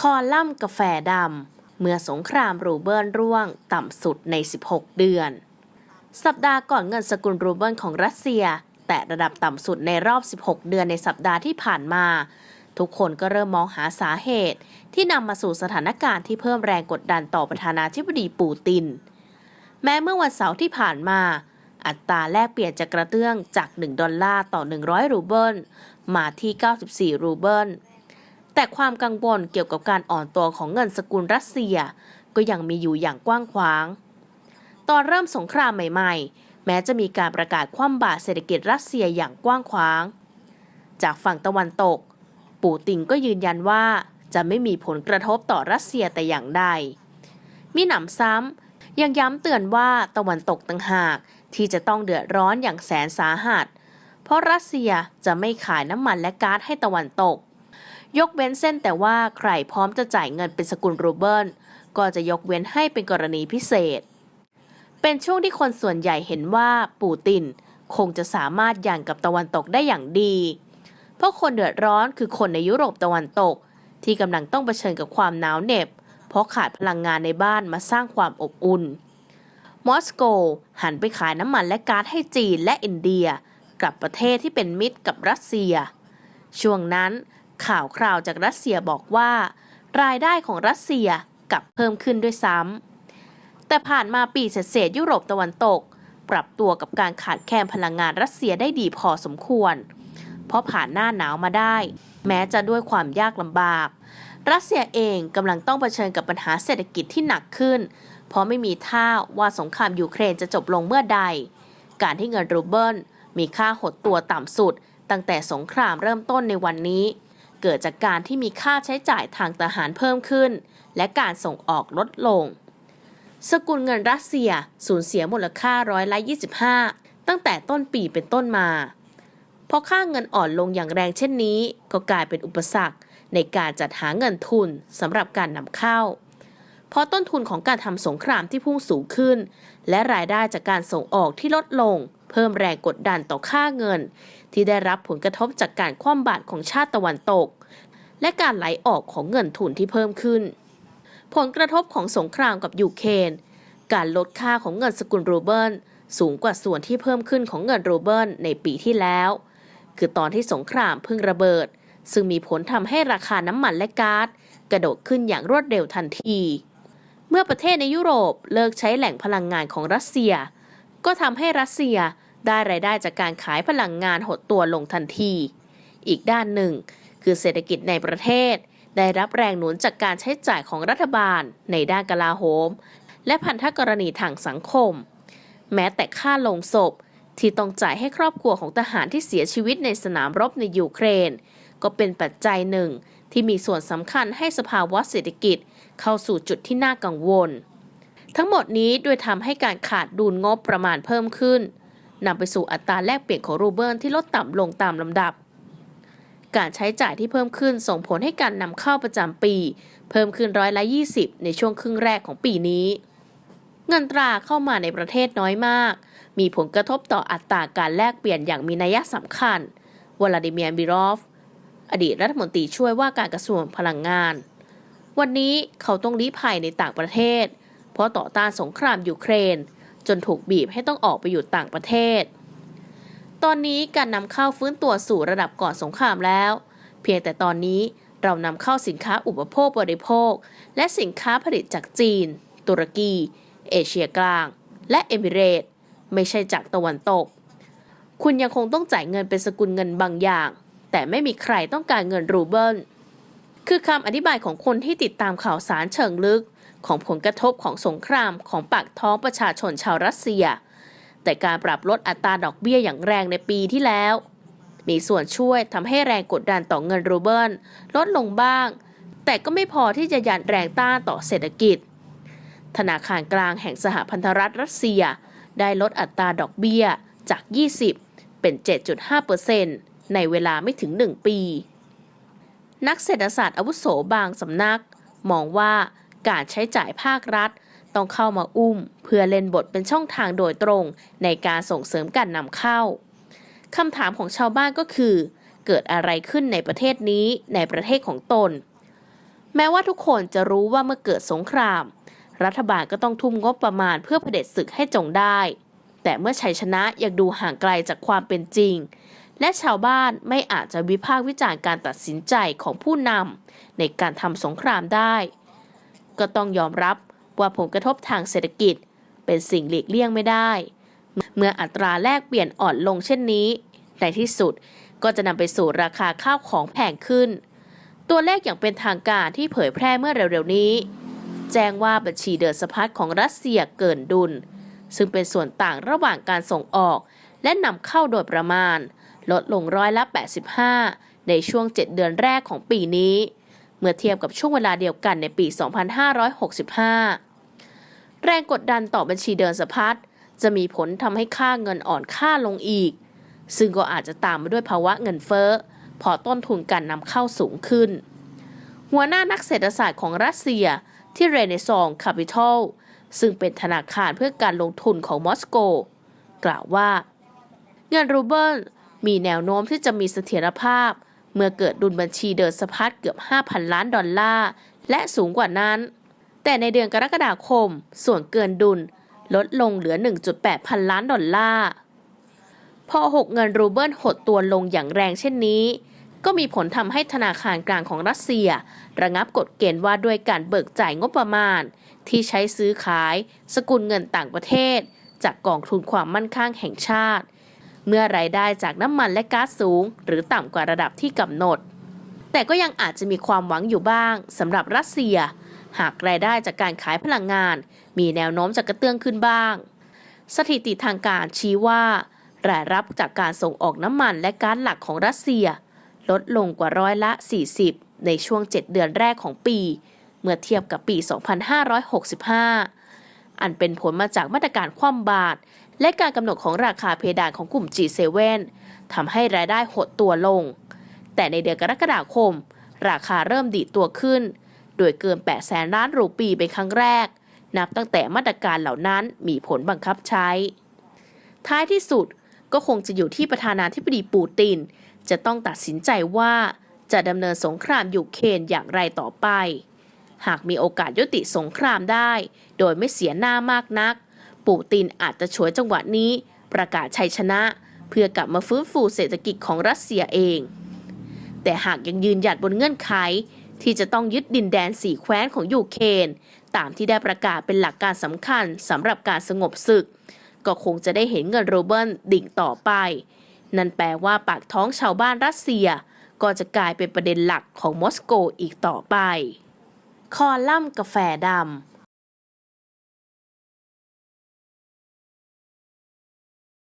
คอลัมน์กาแฟดำ เมื่อสงครามรูเบิลร่วงต่ำสุดใน 16 เดือน สัปดาห์ก่อนเงินสกุลรูเบิลของรัสเซีย แตะระดับต่ำสุดในรอบ 16 เดือนในสัปดาห์ที่ผ่านมา ทุกคนก็เริ่มมองหาสาเหตุ ที่นำมาสู่สถานการณ์ที่เพิ่มแรงกดดันต่อประธานาธิบดีปูติน แม้เมื่อวันเสาร์ที่ผ่านมาอัตราแลกเปลี่ยนจะกระเตื้องจาก 1 ดอลลาร์ต่อ 100 รูเบิล มาที่ 94 รูเบิล แต่ความกังวลเกี่ยวกับการอ่อนตัวของเงินสกุลรัสเซีย ก็ยังมีอยู่อย่างกว้างขวาง ตอนเริ่มสงครามใหม่ๆ แม้จะมีการประกาศคว่ำบาตรเศรษฐกิจรัสเซียอย่างกว้างขวาง จากฝั่งตะวันตก ปูตินก็ยืนยันว่าจะไม่มีผลกระทบต่อรัสเซียแต่อย่างใด มีหนำซ้ำยังย้ำเตือนว่าตะวันตกต่างหากที่จะต้องเดือดร้อนอย่างแสนสาหัส เพราะรัสเซียจะไม่ขายน้ำมันและก๊าซให้ตะวันตก ยกเว้นเส้นแต่ว่าใครพร้อมจะจ่ายเงินเป็นสกุลรูเบิลก็จะยกเว้นให้เป็นกรณีพิเศษ เป็นช่วงที่คนส่วนใหญ่เห็นว่าปูตินคงจะสามารถย่างกับตะวันตกได้อย่างดี เพราะคนเดือดร้อนคือคนในยุโรปตะวันตก ที่กำลังต้องเผชิญกับความหนาวเหน็บ เพราะขาดพลังงานในบ้านมาสร้างความอบอุ่น มอสโก หันไปขายน้ำมันและก๊าซให้จีนและอินเดีย กับประเทศที่เป็นมิตรกับรัสเซีย ช่วงนั้น ข่าวคราวจากรัสเซียบอกว่า รายได้ของรัสเซียกลับเพิ่มขึ้นด้วยซ้ำ แต่ผ่านมาปีเศษยุโรปตะวันตก ปรับตัวกับการขาดแคลนพลังงานรัสเซียได้ดีพอสมควร เพราะผ่านหน้าหนาวมาได้ แม้จะด้วยความยากลำบาก รัสเซียเองกำลังต้องเผชิญกับปัญหาเศรษฐกิจที่หนักขึ้น เพราะไม่มีท่าว่าสงครามยูเครนจะจบลงเมื่อใด การที่เงินรูเบิลมีค่าหดตัวต่ำสุด ตั้งแต่สงครามเริ่มต้นในวันนี้ เกิดจากการที่มีค่าใช้จ่ายทางทหารเพิ่มขึ้น และการส่งออกลดลง สกุลเงินรัสเซียสูญเสียมูลค่าร้อยละ25 ตั้งแต่ต้นปีเป็นต้นมา เพราะค่าเงินอ่อนลงอย่างแรงเช่นนี้ ก็กลายเป็นอุปสรรคในการจัดหาเงินทุนสำหรับการนำเข้า เพราะต้นทุนของการทำสงครามที่พุ่งสูงขึ้น และรายได้จากการส่งออกที่ลดลง เพิ่มแรงกดดันต่อค่าเงิน ที่ได้รับผลกระทบจากการคว่ำบาตรของชาติตะวันตก และการไหลออกของเงินทุนที่เพิ่มขึ้น ผลกระทบของสงครามกับยูเครนการลดค่าของเงินสกุลรูเบิลสูงกว่าส่วนที่เพิ่มขึ้นของเงินรูเบิลในปีที่แล้ว คือตอนที่สงครามเพิ่งระเบิด ซึ่งมีผลทำให้ราคาน้ำมันและก๊าซกระโดดขึ้นอย่างรวดเร็วทันที เมื่อประเทศในยุโรปเลิกใช้แหล่งพลังงานของรัสเซีย ก็ทำให้รัสเซีย ได้รายได้จากการขายพลังงานหดตัวลงทันที อีกด้านหนึ่ง คือเศรษฐกิจในประเทศ ได้รับแรงหนุนจากการใช้จ่ายของรัฐบาล ในด้านกลาโหม และพันธกรณีทางสังคม แม้แต่ค่าลงศพที่ต้องจ่ายให้ครอบครัวของทหารที่เสียชีวิตในสนามรบในยูเครน ก็เป็นปัจจัยหนึ่งที่มีส่วนสำคัญให้สภาวะเศรษฐกิจเข้าสู่จุดที่น่ากังวล ทั้งหมดนี้ด้วยทำให้การขาดดุลงบประมาณเพิ่มขึ้น นำไปสู่อัตราแลกเปลี่ยนของรูเบิลที่ลดต่ำลงตามลำดับ การใช้จ่ายที่เพิ่มขึ้นส่งผลให้การนำเข้าประจำปี เพิ่มขึ้นร้อยละ 20 ในช่วงครึ่งแรกของปีนี้ เงินตราเข้ามาในประเทศน้อยมาก มีผลกระทบต่ออัตราการแลกเปลี่ยนอย่างมีนัยสำคัญ วลาดิเมียร์บิรอฟ อดีตรัฐมนตรีช่วยว่าการกระทรวงพลังงาน วันนี้เขาต้องลี้ภัยในต่างประเทศ เพราะต่อต้านสงครามยูเครน จนถูกบีบให้ต้องออกไปอยู่ต่างประเทศ ตอนนี้การนำเข้าฟื้นตัวสู่ระดับก่อนสงครามแล้ว เพียงแต่ตอนนี้เรานำเข้าสินค้าอุปโภคบริโภค และสินค้าผลิตจากจีน ตุรกี เอเชียกลาง และเอมิเรตส์ไม่ใช่จากตะวันตก คุณยังคงต้องจ่ายเงินเป็นสกุลเงินบางอย่าง แต่ไม่มีใครต้องการเงินรูเบิล คือคำอธิบายของคนที่ติดตามข่าวสารเชิงลึก ของผลกระทบของสงครามของปากท้องประชาชนชาวรัสเซีย แต่การปรับลดอัตราดอกเบี้ยอย่างแรงในปีที่แล้ว มีส่วนช่วยทำให้แรงกดดันต่อเงินรูเบิลลดลงบ้าง แต่ก็ไม่พอที่จะยันแรงต้านต่อเศรษฐกิจ ธนาคารกลางแห่งสหพันธรัฐรัสเซีย ได้ลดอัตราดอกเบี้ยจาก 20 เป็น 7.5%ในเวลาไม่ถึง 1 ปี นักเศรษฐศาสตร์อาวุโสบางสำนัก มองว่าการใช้จ่ายภาครัฐ ต้องเข้ามาอุ้ม เพื่อเล่นบทเป็นช่องทางโดยตรงในการส่งเสริมการนำเข้าคำถามของชาวบ้านก็คือ เกิดอะไรขึ้นในประเทศนี้ในประเทศของตน แม้ว่าทุกคนจะรู้ว่าเมื่อเกิดสงคราม รัฐบาลก็ต้องทุ่มงบประมาณเพื่อเผด็จศึกให้จงได้ แต่เมื่อชัยชนะยังดูห่างไกลจากความเป็นจริง และชาวบ้านไม่อาจจะวิพากษ์วิจารณ์การตัดสินใจของผู้นำในการทำสงครามได้ ก็ต้องยอมรับว่าผลกระทบทางเศรษฐกิจ เป็นสิ่งหลีกเลี่ยงไม่ได้ เมื่ออัตราแลกเปลี่ยนอ่อนลงเช่นนี้ ในที่สุดก็จะนำไปสู่ราคาข้าวของแพงขึ้น ตัวเลขอย่างเป็นทางการที่เผยแพร่เมื่อเร็วๆนี้ แจ้งว่าบัญชีเดินสะพัดของรัสเซียเกินดุล ซึ่งเป็นส่วนต่างระหว่างการส่งออก และนำเข้าโดยประมาณ ลดลงร้อยละ 85 ในช่วง 7 เดือนแรกของปีนี้ เมื่อเทียบกับช่วงเวลาเดียวกันในปี 2565 แรงกดดันต่อบัญชีเดินสะพัดจะมีผลทำให้ค่าเงินอ่อนค่าลงอีก ซึ่งก็อาจจะตามมาด้วยภาวะเงินเฟ้อ พอต้นทุนการนำเข้าสูงขึ้น หัวหน้านักเศรษฐศาสตร์ของรัสเซียที่เรเนซองคาปิทอลซึ่งเป็นธนาคารเพื่อการลงทุนของมอสโก กล่าวว่า เงินรูเบิล มีแนวโน้มที่จะมีเสถียรภาพ เมื่อเกิดดุลบัญชีเดินสะพัดเกือบ 5,000 ล้านดอลลาร์ และสูงกว่านั้น แต่ในเดือนกรกฎาคม ส่วนเกินดุลลดลงเหลือ 1.8 พันล้านดอลลาร์ พอหกเงินรูเบิลหดตัวลงอย่างแรงเช่นนี้ ก็มีผลทำให้ธนาคารกลางของรัสเซีย ระงับกฎเกณฑ์ว่าด้วยการเบิกจ่ายงบประมาณ ที่ใช้ซื้อขาย สกุลเงินต่างประเทศ จากกองทุนความมั่นคงแห่งชาติ เมื่อรายได้จากน้ำมันและก๊าซสูง หรือต่ำกว่าระดับที่กำหนด แต่ก็ยังอาจจะมีความหวังอยู่บ้างสำหรับรัสเซีย หากรายได้จากการขายพลังงาน มีแนวโน้มจะกระเตื้องขึ้นบ้าง สถิติทางการชี้ว่ารายรับจากการส่งออกน้ำมันและก๊าซหลักของรัสเซีย ลดลงกว่าร้อยละ 40 ในช่วง 7 เดือนแรกของปี เมื่อเทียบกับปี 2565 อันเป็นผลมาจากมาตรการคว่ำบาตร และการกำหนดของราคาเพดานของกลุ่ม G7 ทำให้รายได้หดตัวลง แต่ในเดือนกรกฎาคม ราคาเริ่มดีดตัวขึ้น โดยเกิน 8 แสนล้านรูปีเป็นครั้งแรก นับตั้งแต่มาตรการเหล่านั้นมีผลบังคับใช้ ท้ายที่สุดก็คงจะอยู่ที่ประธานาธิบดีปูติน จะต้องตัดสินใจว่าจะดำเนินสงครามยูเครนอย่างไรต่อไป หากมีโอกาสยุติสงครามได้ โดยไม่เสียหน้ามากนัก ปูตินอาจจะฉวยจังหวะนี้ ประกาศชัยชนะ เพื่อกลับมาฟื้นฟูเศรษฐกิจของรัสเซียเอง แต่หากยังยืนหยัดบนเงื่อนไข ที่จะต้องยึดดินแดนสี่แคว้นของยูเครนตามที่ได้ประกาศเป็นหลักการสำคัญสำหรับการสงบศึก ก็คงจะได้เห็นเงินโรเบิลดิ่งต่อไป นั่นแปลว่าปากท้องชาวบ้านรัสเซีย ก็จะกลายเป็นประเด็นหลักของมอสโกอีกต่อไป คอลัมน์กาแฟดำ